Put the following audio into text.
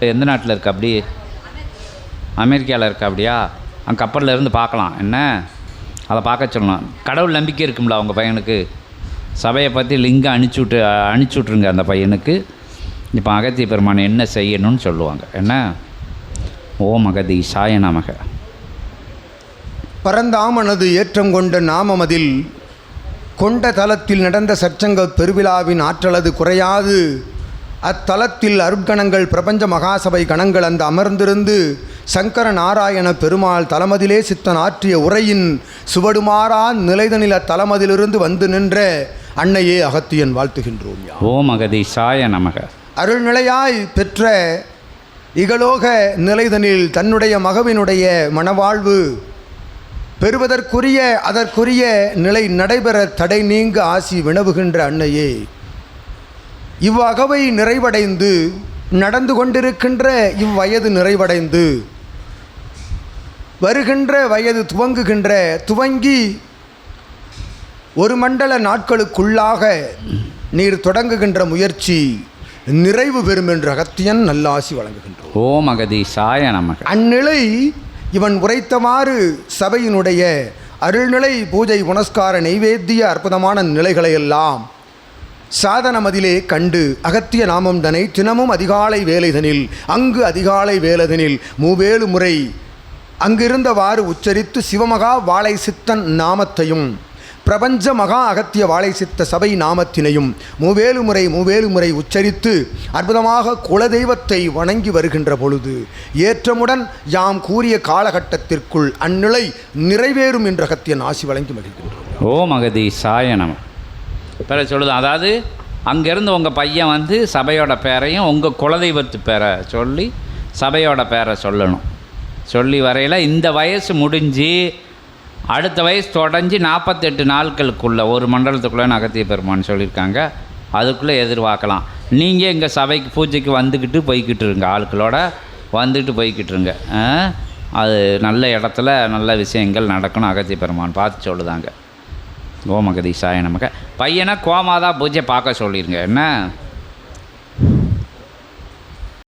எந்த நாட்டில் இருக்க அப்படி? அமெரிக்காவில் இருக்க அப்படியா? அங்கே கப்பலில் இருந்து பார்க்கலாம். என்ன? அதை பார்க்க சொல்லணும். கடவுள் நம்பிக்கை இருக்கும்ல அவங்க பையனுக்கு? சபையை பற்றி லிங்கம் அனுப்பிச்சி விட்டு அனுப்பிச்சி விட்ருங்க அந்த பையனுக்கு. இப்போ அகத்திய பெருமானை என்ன செய்யணும்னு சொல்லுவாங்க. என்ன? ஓம் அகதி சாய நமக. பரந்தாமனது ஏற்றம் கொண்ட நாமமதில் கொண்ட தலத்தில் நடந்த சச்சங்க பெருவிழாவின் ஆற்றலது குறையாது. அத்தலத்தில் அருட்கணங்கள் பிரபஞ்ச மகாசபை கணங்கள் அந்த அமர்ந்திருந்து சங்கர நாராயண பெருமாள் தலமதிலே சித்தன் ஆற்றிய உரையின் சுவடுமாறா நிலைதனில தலமதிலிருந்து வந்து நின்ற அன்னையே அகத்தியன் வாழ்த்துகின்றோம் யா ஓம் அகதி சாய நமக. அருள்நிலையாய் பெற்ற இகலோக நிலைதனில் தன்னுடைய மகவினுடைய மணவாழ்வு பெறுவதற்குரிய அதற்குரிய நிலை நடைபெற தடை நீங்க ஆசி வினவுகின்ற அன்னையே. இவ்வகவை நிறைவடைந்து நடந்து கொண்டிருக்கின்ற இவ்வயது நிறைவடைந்து வருகின்ற வயது துவங்குகின்ற துவங்கி ஒரு மண்டல நாட்களுக்குள்ளாக நீர் தொடங்குகின்ற முயற்சி நிறைவு பெறும் என்று அகத்தியன் நல்லாசி வழங்குகின்றோம் ஓம் அகதி சாய நமக. அந்நிலை இவன் உரைத்தமாறு சபையினுடைய அருள்நிலை பூஜை புனஸ்கார நைவேத்திய அற்புதமான நிலைகளையெல்லாம் சாதனமதிலே கண்டு அகத்திய நாமம் தனை தினமும் அதிகாலை வேலைதனில் அங்கு அதிகாலை வேலைதனில் மூவேழு முறை அங்கிருந்தவாறு உச்சரித்து சிவமகா வாழை சித்தன் நாமத்தையும் பிரபஞ்ச மகா அகத்திய வாழை சித்த சபை நாமத்தினையும் மூவேலு முறை மூவேலு முறை உச்சரித்து அற்புதமாக குலதெய்வத்தை வணங்கி வருகின்ற பொழுது ஏற்றமுடன் யாம் கூறிய காலகட்டத்திற்குள் அந்நிலை நிறைவேறும் என்ற அகத்தியன் ஆசி வழங்கி மகிழ்கின்றோம். ஓம் அகதி சாய பேரை சொல்லுது அதாவது அங்கேருந்து உங்கள் பையன் வந்து சபையோட பேரையும் உங்கள் குலதெய்வத்து பேரை சொல்லி சபையோட பேரை சொல்லணும். சொல்லி வரையில் இந்த வயசு முடிஞ்சு அடுத்த வயசு தொடஞ்சி நாற்பத்தெட்டு நாட்களுக்குள்ளே ஒரு மண்டலத்துக்குள்ளே அகத்திய பெருமான்னு சொல்லியிருக்காங்க. அதுக்குள்ளே எதிர்பார்க்கலாம். நீங்கள் எங்கள் சபைக்கு பூஜைக்கு வந்துக்கிட்டு போய்கிட்டு இருங்க. ஆட்களோட வந்துக்கிட்டு போய்கிட்டு இருங்க. அது நல்ல இடத்துல நல்ல விஷயங்கள் நடக்கணும் அகத்திய பெருமான் பார்த்து சொல்லுதாங்க. ஓமகதி நமக்கு பையனை கோமாதா பூஜை பார்க்க சொல்லிடுங்க என்ன?